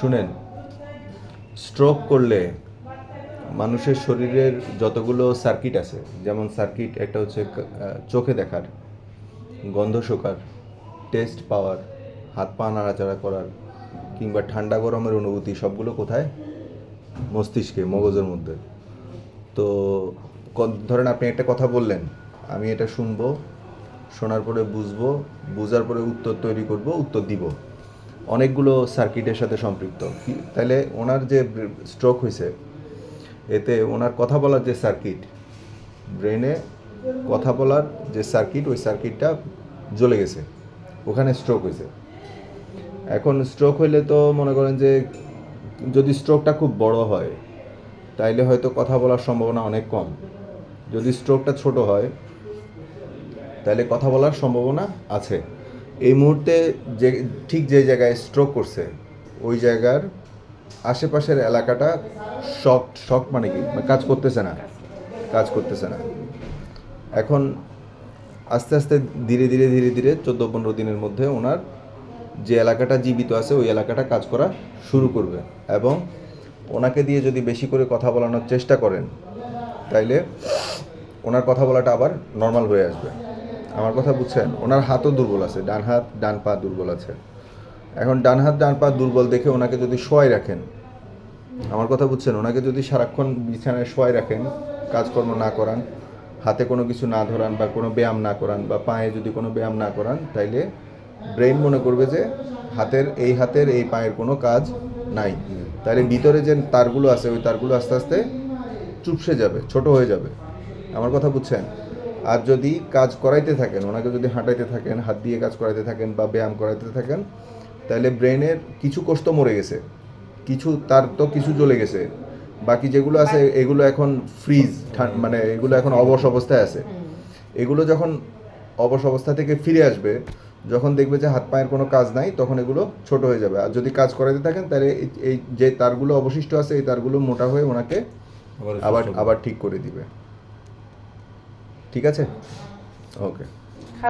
শুনেন স্ট্রোক করলে মানুষের শরীরের যতগুলো সার্কিট আছে, যেমন সার্কিট একটা হচ্ছে চোখে দেখার, গন্ধ শোকার টেস্ট পাওয়ার, হাত পা নাড়াচাড়া করার, কিংবা ঠান্ডা গরমের অনুভূতি, সবগুলো কোথায়? মস্তিষ্কে, মগজের মধ্যে। তো ধরেন আপনি একটা কথা বললেন, আমি এটা শুনব, শোনার পরে বুঝব, বুঝার পরে উত্তর তৈরি করব, উত্তর দিব। অনেকগুলো সার্কিটের সাথে সম্পৃক্ত। তাহলে ওনার যে স্ট্রোক হয়েছে এতে ওনার কথা বলার যে সার্কিট ব্রেনে কথা বলার যে সার্কিট, ওই সার্কিটটা জ্বলে গেছে। ওখানে স্ট্রোক হয়েছে এখন স্ট্রোক হইলে তো মনে করেন যে যদি স্ট্রোকটা খুব বড় হয়, তাইলে হয়তো কথা বলার সম্ভাবনা অনেক কম। যদি স্ট্রোকটা ছোট হয় তাহলে কথা বলার সম্ভাবনা আছে। এই মুহূর্তে যে, ঠিক যে জায়গায় স্ট্রোক করছে, ওই জায়গার আশেপাশের এলাকাটা শক শক মানে কি? মানে কাজ করতেছে না। কাজ করতেছে না। এখন আস্তে আস্তে ধীরে ধীরে ধীরে ধীরে চোদ্দ, পনেরো দিনের মধ্যে ওনার যে এলাকাটা জীবিত আছে, ওই এলাকাটা কাজ করা শুরু করবে। এবং ওনাকে দিয়ে যদি বেশি করে কথা বলানোর চেষ্টা করেন, তাইলে ওনার কথা বলাটা আবার নর্মাল হয়ে আসবে। আমার কথা বুঝছেন? ওনার হাতও দুর্বল আছে, ডান হাত, ডান পা দুর্বল আছে। এখন ডান হাত, ডান পা দুর্বল দেখে ওনাকে যদি শোয়াই রাখেন, আমার কথা বুঝছেন? ওনাকে যদি সারাক্ষণ বিছানায় শোয়াই রাখেন, কাজকর্ম না করান, হাতে কোনো কিছু না ধরান বা কোনো ব্যায়াম না করান বা পায়ে যদি কোনো ব্যায়াম না করান, তাইলে ব্রেন মনে করবে যে হাতের, এই হাতের, এই পায়ের কোনো কাজ নাই। তাহলে ভিতরে যে তারগুলো আছে, ওই তারগুলো আস্তে আস্তে চুপসে যাবে, ছোট হয়ে যাবে। আমার কথা বুঝছেন? আর যদি কাজ করাইতে থাকেন ওনাকে যদি হাঁটাইতে থাকেন হাত দিয়ে কাজ করাইতে থাকেন বা ব্যায়াম করাইতে থাকেন তাহলে ব্রেনের কিছু কোষ তো মরে গেছে। কিছু তার তো কিছু জ্বলে গেছে। বাকি যেগুলো আছে এগুলো এখন ফ্রিজ মানে এগুলো এখন অবশ অবস্থায় আছে। এগুলো যখন অবশ অবস্থা থেকে ফিরে আসবে যখন দেখবে যে হাত পায়ের কোনো কাজ নাই তখন এগুলো ছোট হয়ে যাবে। আর যদি কাজ করাইতে থাকেন তাহলে এই- এই যে তারগুলো অবশিষ্ট আছে এই তারগুলো মোটা হয়ে ওনাকে আবার আবার ঠিক করে দিবে। ঠিক আছে? ওকে